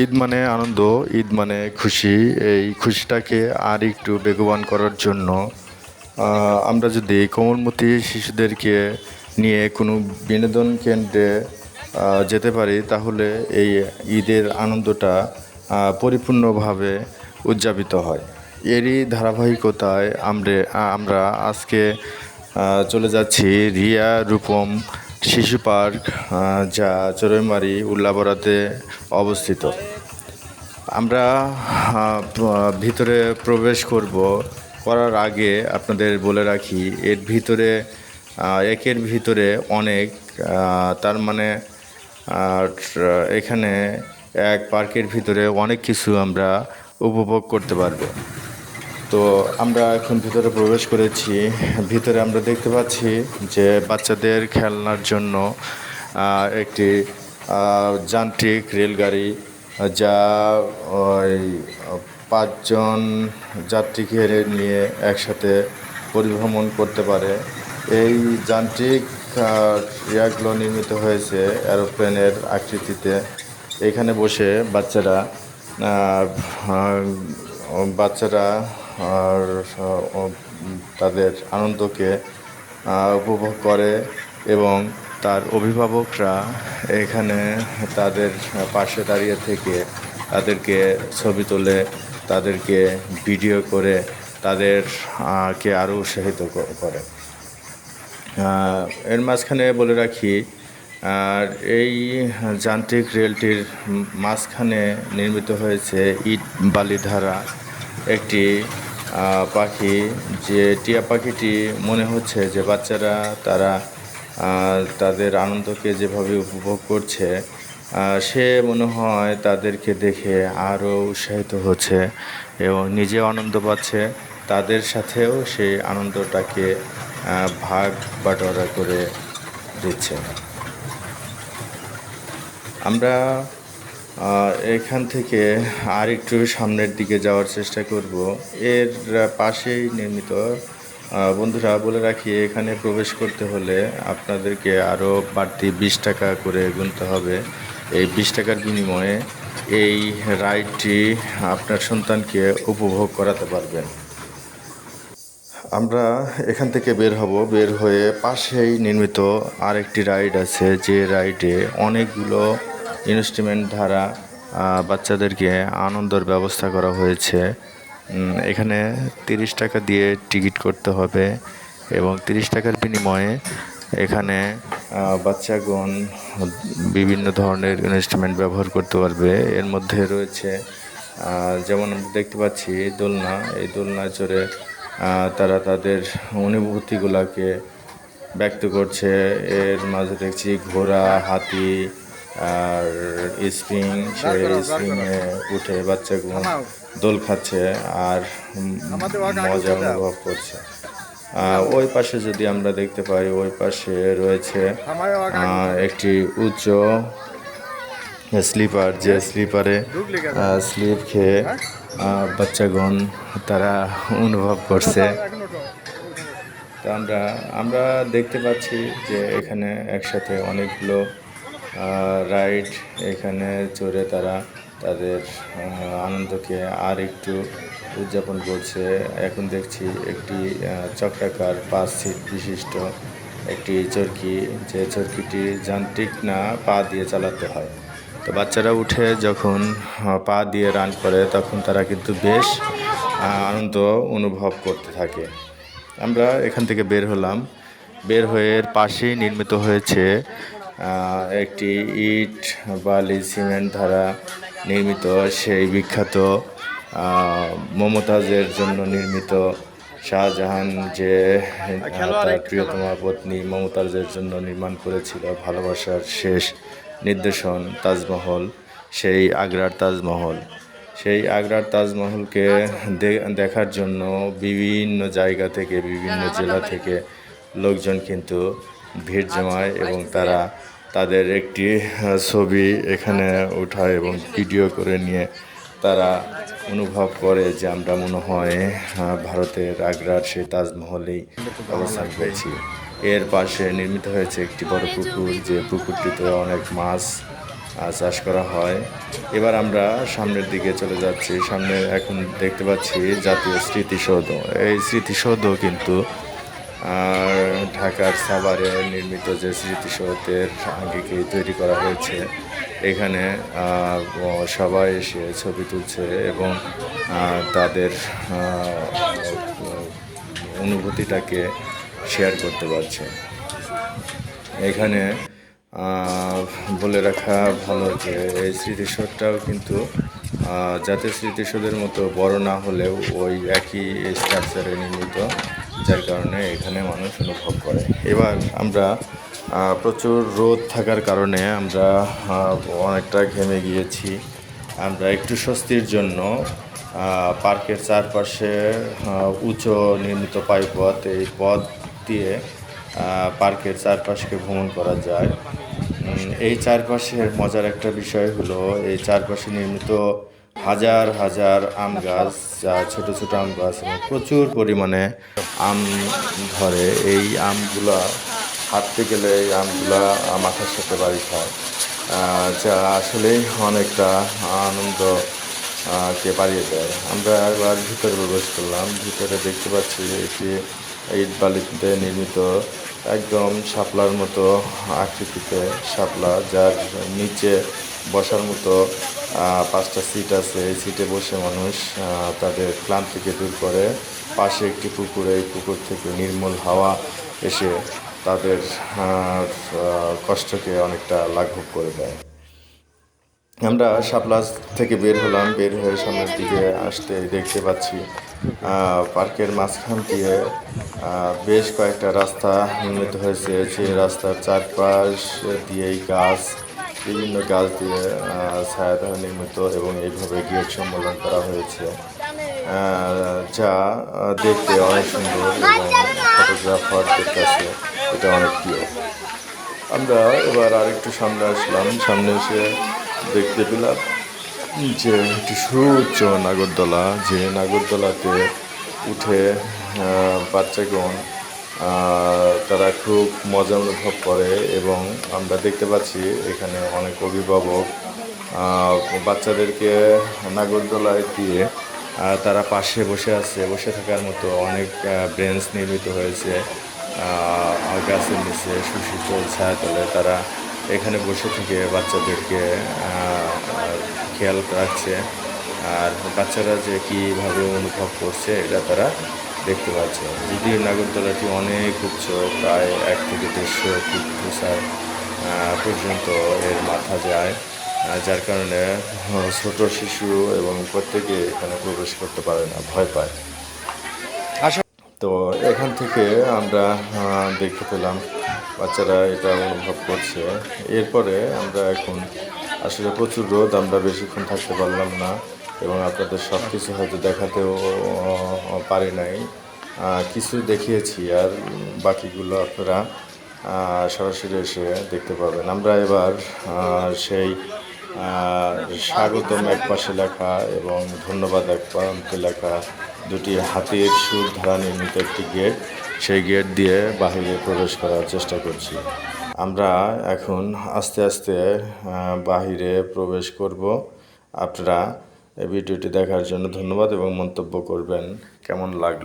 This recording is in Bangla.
ঈদ মানে আনন্দ, ঈদ মানে খুশি। এই খুশিটাকে আর একটু বেগবান করার জন্য আমরা যদি কোমলমতি শিশুদেরকে নিয়ে কোনো বিনোদন কেন্দ্রে যেতে পারি, তাহলে এই ঈদের আনন্দটা পরিপূর্ণভাবে উদযাপিত হয়। এরই ধারাবাহিকতায় আমরা আমরা আজকে চলে যাচ্ছি রিয়া রূপম শিশু পার্ক যা চড়ুইমারি উল্লাবরাতে অবস্থিত। আমরা ভিতরে প্রবেশ করব করার আগে আপনাদের বলে রাখি, এর ভিতরে একের ভিতরে অনেক তার মানে এখানে এক পার্কের ভিতরে অনেক কিছু আমরা উপভোগ করতে পারব। তো আমরা এখন ভিতরে প্রবেশ করেছি। ভিতরে আমরা দেখতে পাচ্ছি যে বাচ্চাদের খেলনার জন্য একটি যান্ত্রিক রেলগাড়ি, যা ওই, পাঁচজন যাত্রীকে নিয়ে একসাথে পরিভ্রমণ করতে পারে। এই যান্ত্রিক ইয়াগুলো নির্মিত হয়েছে এরোপ্লেনের আকৃতিতে। এখানে বসে বাচ্চারা বাচ্চারা আর তাদের আনন্দকে উপভোগ করে এবং তার অভিভাবকরা এখানে তাদের পাশে দাঁড়িয়ে থেকে তাদেরকে ছবি তোলে তাদেরকে ভিডিও করে তাদের কে আরও উৎসাহিত করে। এর মাঝখানে বলে রাখি, আর এই যান্ত্রিক রেলটির মাঝখানে নির্মিত হয়েছে ইট বালিধারা, একটি পাখি, যে টিয়া পাখিটি মনে হচ্ছে যে বাচ্চারা তারা তাদের আনন্দকে যেভাবে উপভোগ করছে সে মনে হয় তাদেরকে দেখে আরও উৎসাহিত হচ্ছে এবং নিজেও আনন্দ পাচ্ছে। তাদের সাথেও সেই আনন্দটাকে ভাগ বাটোয়ারা করে দিচ্ছে। আমরা এখান থেকে আর একটু সামনের দিকে যাওয়ার চেষ্টা করব। এর পাশেই নির্মিত বন্ধুরা বলে রাখি, এখানে প্রবেশ করতে হলে আপনাদেরকে আরও বাড়তি বিশ টাকা করে গুনতে হবে। এই বিশ টাকার বিনিময়ে এই রাইডটি আপনার সন্তানকে উপভোগ করাতে পারবেন। আমরা এখান থেকে বের হব। বের হয়ে পাশেই নির্মিত আরেকটি রাইড আছে। যে রাইডে অনেকগুলো ইনস্ট্রুমেন্ট দ্বারা বাচ্চাদেরকে আনন্দের ব্যবস্থা করা হয়েছে। এখানে তিরিশ টাকা দিয়ে টিকিট করতে হবে এবং তিরিশ টাকার বিনিময়ে এখানে বাচ্চাগণ বিভিন্ন ধরনের ইনস্ট্রুমেন্ট ব্যবহার করতে পারবে। এর মধ্যে রয়েছে যেমন আমরা দেখতে পাচ্ছি, দোলনা। এই দোলনায় চড়ে তারা তাদের অনুভূতিগুলোকে ব্যক্ত করছে। এর মাঝে দেখছি ঘোড়া, হাতি আর স্প্রিং সেই স্প্রিংয়ে উঠে বাচ্চাগুলো দোল খাচ্ছে আর মজা অনুভব করছে। ওই পাশে যদি আমরা দেখতে পাই ওই পাশে রয়েছে একটি উচ্চ স্লিপার যে স্লিপারে স্লিপ খেয়ে আহ, বাচ্চাগণ তারা অনুভব করছে। তো আমরা আমরা দেখতে পাচ্ছি যে এখানে একসাথে অনেকগুলো রাইড এখানে চড়ে তারা তাদের আনন্দকে আর একটু উদযাপন করছে। এখন দেখছি একটি চক্রাকার পাঁচ সিট বিশিষ্ট একটি চরকি, যে চরকিটি যান্ত্রিক না পা দিয়ে চালাতে হয়। তো বাচ্চারা উঠে যখন পা দিয়ে রান করে, তখন তারা কিন্তু বেশ আনন্দ অনুভব করতে থাকে। আমরা এখান থেকে বের হলাম। বের হয়ে পাশেই নির্মিত হয়েছে একটি ইট বালি সিমেন্ট দ্বারা নির্মিত সেই বিখ্যাত মমতাজের জন্য নির্মিত শাহজাহান যে তার প্রিয়তমা পত্নী মমতাজের জন্য নির্মাণ করেছিল ভালোবাসার শেষ নির্দেশন তাজমহল সেই আগ্রার তাজমহল। সেই আগ্রার তাজমহলকে দেখার জন্য বিভিন্ন জায়গা থেকে বিভিন্ন জেলা থেকে লোকজন কিন্তু ভিড় জমায় এবং তারা তাদের একটি ছবি এখানে উঠায় এবং ভিডিও করে নিয়ে তারা অনুভব করে যে আমরা মনে হয় ভারতের আগ্রার সেই তাজমহলেই অবস্থান পেয়েছি। এর পাশে নির্মিত হয়েছে একটি বড় পুকুর, যে পুকুরটিতে অনেক মাছ চাষ করা হয়। এবার আমরা সামনের দিকে চলে যাচ্ছি। সামনে এখন দেখতে পাচ্ছি জাতীয় স্মৃতিসৌধ। এই স্মৃতিসৌধ কিন্তু আর ঢাকার সাভারে নির্মিত যে স্মৃতিসৌধের আগেকেই তৈরি করা হয়েছে, এখানে সবাই এসে ছবি তুলছে এবং তাদের অনুভূতিটাকে শেয়ার করতে পারছে। এখানে বলে রাখা ভালো যে এই স্মৃতিসৌধটাও কিন্তু জাতীয় স্মৃতিসৌধের মতো বড় না হলেও ওই একই স্ট্রাকচারে নির্মিত যার কারণে এখানে মানুষ অনুভব করে। এবার আমরা প্রচুর রোদ থাকার কারণে আমরা অনেকটা ঘেমে গিয়েছি। আমরা একটু স্বস্তির জন্য পার্কের চারপাশে উঁচু নির্মিত পাইপথ এই পথ দিয়ে পার্কের চারপাশকে ভ্রমণ করা যায়। এই চারপাশের মজার একটা বিষয় হলো, এই চারপাশে নির্মিত হাজার হাজার আম গাছ, যা ছোট ছোট আম গাছ, এবং প্রচুর পরিমাণে আম ধরে। এই আমগুলা হাঁটতে গেলে এই আমগুলা মাথার সাথে বাড়ি খায়। যা আসলেই অনেকটা আনন্দ কে বাড়িয়ে দেয় আমরা একবার ভিতরে প্রবেশ করলাম। ভিতরে দেখতে পাচ্ছি একটি ইট বালিতে নির্মিত একদম শাপলার মতো আকৃতিতে শাপলা, যার নিচে বসার মতো পাঁচটা সিট আছে। এই সিটে বসে মানুষ তাদের ক্লান্তিকে দূর করে। পাশে একটি পুকুর, এই পুকুর থেকে নির্মল হাওয়া এসে তাদের কষ্টকে অনেকটা লাঘব করে দেয়। আমরা শাপলাস থেকে বের হলাম বের হয়ে সামনের দিকে আসতে দেখতে পাচ্ছি পার্কের মাঝখান দিয়ে বেশ কয়েকটা রাস্তা নির্মিত হয়েছে। যে রাস্তার চারপাশ দিয়েই গাছ বিভিন্ন গাছ দিয়ে আহ, ছায়াদার নির্মিত এবং এইভাবে গেট সম্মেলন করা হয়েছে। যা দেখতে অনেক সুন্দর এবং ফটোগ্রাফারদের কাছে এটা অনেক প্রিয়। আমরা এবার আরেকটু সামনে আসলাম। সামনে এসে দেখতে পেলাম। যে একটি সুউচ্চ নাগরদোলা, যে নাগরদোলাতে উঠে বাচ্চাগণ তারা খুব মজা অনুভব করে এবং আমরা দেখতে পাচ্ছি এখানে অনেক অভিভাবক বাচ্চাদেরকে নাগরদোলায় দিয়ে তারা পাশে বসে আছে। বসে থাকার মতো অনেক ব্রেঞ্চ নির্মিত হয়েছে। গাছের নিচে সুশীতল ছায়াতলে তারা এখানে বসে থেকে বাচ্চাদেরকে খেয়াল রাখছে। আর বাচ্চারা যে কীভাবে অনুভব করছে এটা তারা দেখতে পাচ্ছে। যদিও নাগরদোলাটি অনেক উচ্চ প্রায় এক থেকে দেড়শো ফিট আহ, পর্যন্ত এর মাথা যায় যার কারণে ছোট শিশু এবং প্রত্যেকে এখানে প্রবেশ করতে পারে না ভয় পায়। তো এখান থেকে আমরা দেখতে পেলাম বাচ্চারা এটা অনুভব করছে। এরপরে আমরা এখন আসলে প্রচুর রোদ, আমরা বেশিক্ষণ থাকতে পারলাম না এবং আপনাদের সব কিছু হয়তো দেখাতেও পারি নাই। কিছু দেখিয়েছি আর বাকিগুলো আপনারা সরাসরি এসে দেখতে পাবেন। আমরা এবার সেই স্বাগতম এক পাশে লেখা এবং ধন্যবাদ এক প্রান্তে লেখা দুটি হাতির সুর ধারা নির্মিত একটি গেট। সেই গেট দিয়ে বাহিরে প্রবেশ করার চেষ্টা করছি। আমরা এখন আস্তে আস্তে বাহিরে প্রবেশ করব। আপনারা এই ভিডিওটি দেখার জন্য ধন্যবাদ এবং মন্তব্য করবেন। কেমন লাগল?